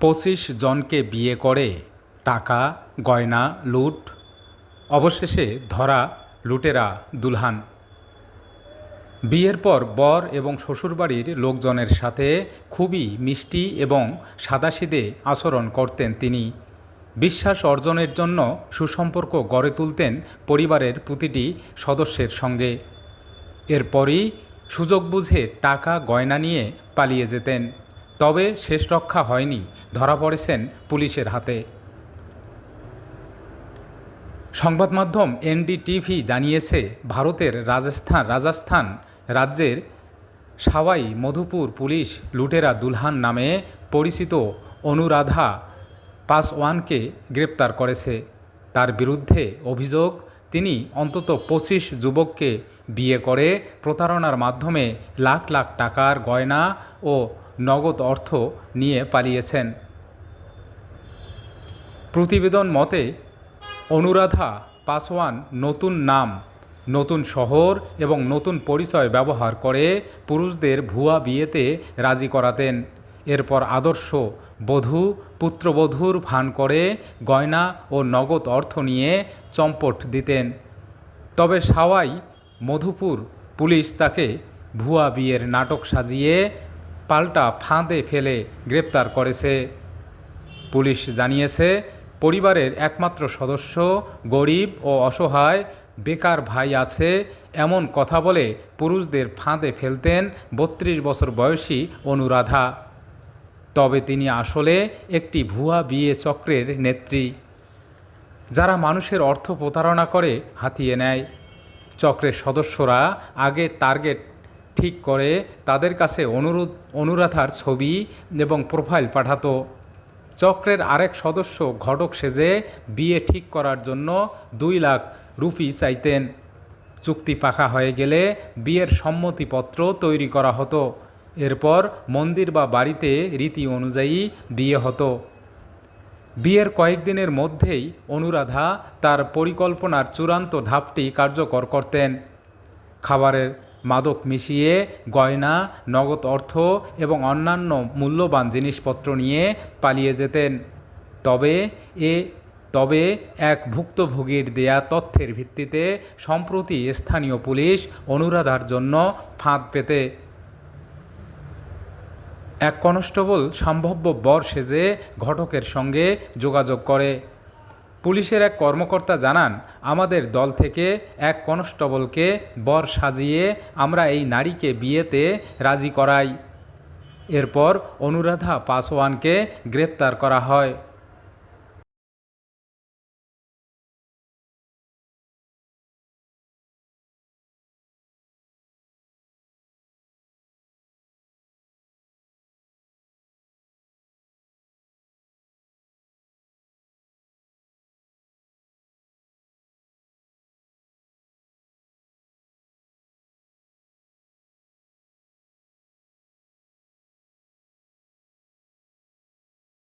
পঁচিশ জনকে বিয়ে করে, টাকা, গয়না, লুট, অবশেষে ধরা লুটেরা দুলহান। বিয়ের পর বর এবং শ্বশুরবাড়ির লোকজনের সাথে খুবই মিষ্টি এবং সাদাসিদে আচরণ করতেন তিনি। বিশ্বাস অর্জনের জন্য সুসম্পর্ক গড়ে তুলতেন পরিবারের প্রতিটি সদস্যের সঙ্গে। এরপরই সুযোগ বুঝে টাকা, গয়না নিয়ে পালিয়ে যেতেন। তবে শেষ রক্ষা হয়নি, ধরা পড়েছেন পুলিশের হাতে। সংবাদ মাধ্যম এনডিটিভি জানিয়েছে, ভারতের রাজস্থান রাজস্থান রাজ্যের সাওয়াই মধুপুর পুলিশ লুটেরা দুলহান নামে পরিচিত অনুরাধা পাসওয়ানকে গ্রেপ্তার করেছে। তার বিরুদ্ধে অভিযোগ, তিনি অন্তত পঁচিশ যুবককে বিয়ে করে প্রতারণার মাধ্যমে লাখ লাখ টাকার গয়না ও নগদ অর্থ নিয়ে পালিয়েছেন। প্রতিবেদন মতে, অনুরাধা পাসওয়ান নতুন নাম, নতুন শহর এবং নতুন পরিচয় ব্যবহার করে পুরুষদের ভুয়া বিয়েতে রাজি করাতেন। এরপর আদর্শ বধূ, পুত্রবধূর ভান করে গয়না ও নগদ অর্থ নিয়ে চম্পট দিতেন। তবে সাওয়াই, মধুপুর পুলিশ তাকে ভুয়া বিয়ের নাটক সাজিয়ে পাল্টা ফাঁদে ফেলে গ্রেপ্তার করেছে। পুলিশ জানিয়েছে, পরিবারের একমাত্র সদস্য গরিব ও অসহায়, বেকার ভাই আছে, এমন কথা বলে পুরুষদের ফাঁদে ফেলতেন বত্রিশ বছর বয়সী অনুরাধা। তবে তিনি আসলে একটি ভুয়া বিয়ে চক্রের নেত্রী, যারা মানুষের অর্থ প্রতারণা করে হাতিয়ে নেয়। চক্রের সদস্যরা আগে টার্গেট ঠিক করে তাদের কাছে অনুরোধ, অনুরাধার ছবি এবং প্রোফাইল পাঠাতো। চক্রের আরেক সদস্য ঘটক সেজে বিয়ে ঠিক করার জন্য দুই লাখ রুপি চাইতেন। চুক্তি পাকা হয়ে গেলে বিয়ের সম্মতিপত্র তৈরি করা হতো। এরপর মন্দির বা বাড়িতে রীতি অনুযায়ী বিয়ে হতো। বিয়ের কয়েকদিনের মধ্যেই অনুরাধা তার পরিকল্পনার চূড়ান্ত ধাপটি কার্যকর করতেন। খাবারের মাদক মিশিয়ে গয়না, নগদ অর্থ এবং অন্যান্য মূল্যবান জিনিসপত্র নিয়ে পালিয়ে যেতেন। তবে এ, তবে এক ভুক্তভোগীর দেয়া তথ্যের ভিত্তিতে সম্প্রতি স্থানীয় পুলিশ অনুরাধার জন্য ফাঁদ পেতে। এক কনস্টেবল সম্ভাব্য বর সেজে ঘটকের সঙ্গে যোগাযোগ করে। পুলিশের এক কর্মকর্তা জানান, আমাদের দল থেকে এক কনস্টেবলকে বর সাজিয়ে আমরা এই নারীকে বিয়েতে রাজি করাই। এরপর অনুরাধা পাসওয়ানকে গ্রেপ্তার করা হয়।